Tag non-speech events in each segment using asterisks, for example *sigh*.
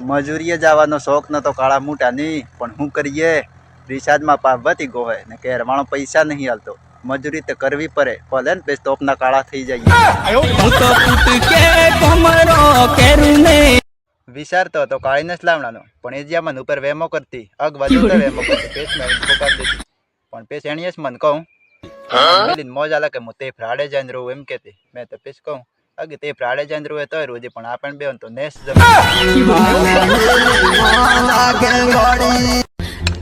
મજૂરીએ જવાનો શોખ નતો કાળા મોટા નહીં પણ શું કરીએ? રિસાદમાં પાપ વધી ને કેરવાનો પૈસા નહીં હાલતો. મજૂરી તો કરવી પડે ભલે ને પછી તોપના કાળા થઈ જઈએ. વિચારતો હતો કાળીને જ લાવવાનો પણ એ જ્યાં મન ઉપર વેમો કરતી. અગ વધુ વેમો કરતી પેશ દેતી. પણ પેશ એણીએ જ મન કહું મોજ આલા કે હું તે ફ્રાડે જઈને રહું એમ કેતી મેં તો પેશ કહું અગે તે ફ્રાડે જઈને રહું તોય રોજી પણ આપણને બે તો નેસ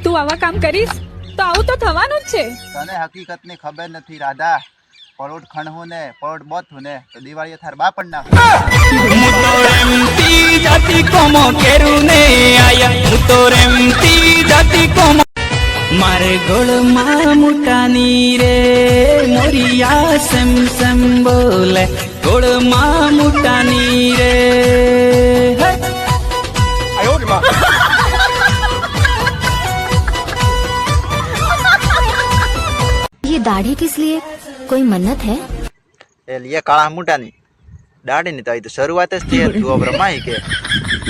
તું આવા કામ કરીશ? તો આવું તો થવાનું જ છે. તને હકીકતની ખબર નથી રાધા. પરોટ ખણવું ને પરોટ બોથું ને તો દિવાળી થાર બા પણ ના મારે ગોળ જાતી કોમો કેરું ને આયા હું તો રેમતી જાતી કોમો મારે ગોળમાં મુટાની રે મોરિયા સેમ સેમ બોલે. ગોળમાં મુટાની રે. *laughs* ये दाढ़ी किस लिए? कोई मन्नत है? એટલે એ કાળા મોટાની. દાઢીની તો આવી તો શરૂઆત જ થઈ તું આપણે માહી કે.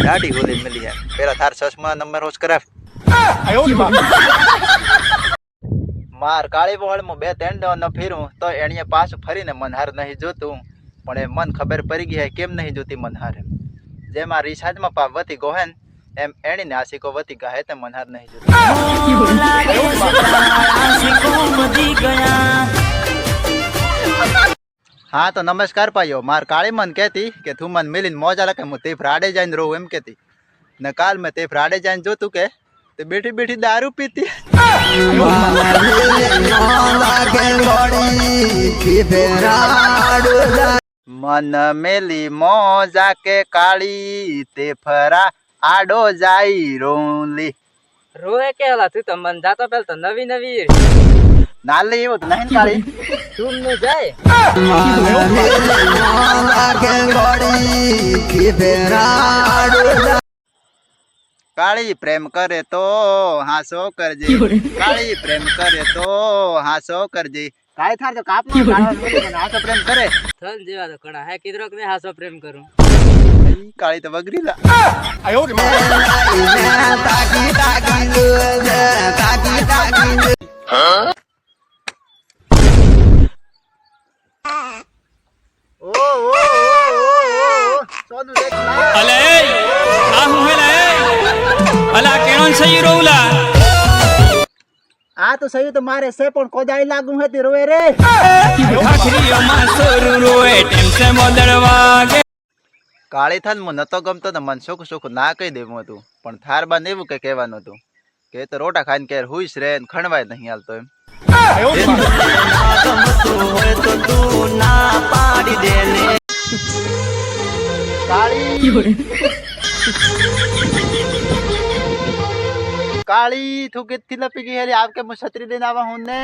દાઢી હોલી મળી યાર પેલા તાર ચશ્મા નંબર હોશ કરાવ. માર કાળી વહોળમાં બે ત્રણ દવાનો ફીરું તો એણીએ પાછું ફરીને મન હાર નહીં જોતું. પણ એ મન ખબર પડી ગઈ હે, કેમ નહીં જોતી મનહાર જેમાં રિસાજમાં વતી ગોહેન, એમ એણીને આશિકો વતી ગાહે તે મનહાર નહીં જોતી. હા, તો નમસ્કાર પાયો, માર કાળી મન કહેતી કે તું મન મિલીને મોજ લખે હું તે ફ્રાડે જઈને રહું એમ કહેતી. ને કાલ મેં તે ફ્રાડે જઈને જોતું કે તે બેઠી બેઠી દારૂ પીતી. મન મેલી મોજા કે કાળી તે ફરા આડો જાય રોલી. રોહે કે હલા તું તો મન જાતો પેલ તો નવી નવી. નાલી એવું તો નહીં કાળી. તું ને જાય. કાળી પ્રેમ કરે તો હાસો કરજે. *laughs* કાળી પ્રેમ કરે તો હાસો કરજે. કાળી થાર તો કાપ નો હાસો પ્રેમ કરે. થન જેવા તો કણા હે કીધરો કે હાસો પ્રેમ કરું. કાળી તો બગરી લા. ઓ ઓ ઓ ઓ સોનું દેખ ના અલે આ હું હે અલા કેણોન સહી રોઉલા આ તો સહી તો મારે છે પણ કોદાઈ લાગુ હતી રોવે રે. કાળી થાન મને નતો ગમતો ને મન સુખ સુખ ના કહી દેવું હતું. પણ થાર બાન એવું કે કહેવાનું હતું. કે તો રોટા ખાઈને કેર હુઈશ રે ને ખણવાય નહીં હાલતો એમ. કાળી. *laughs* *laughs* લપી ગઈ હેરી આપ કે હું છત્રી લઈને આવા હું ને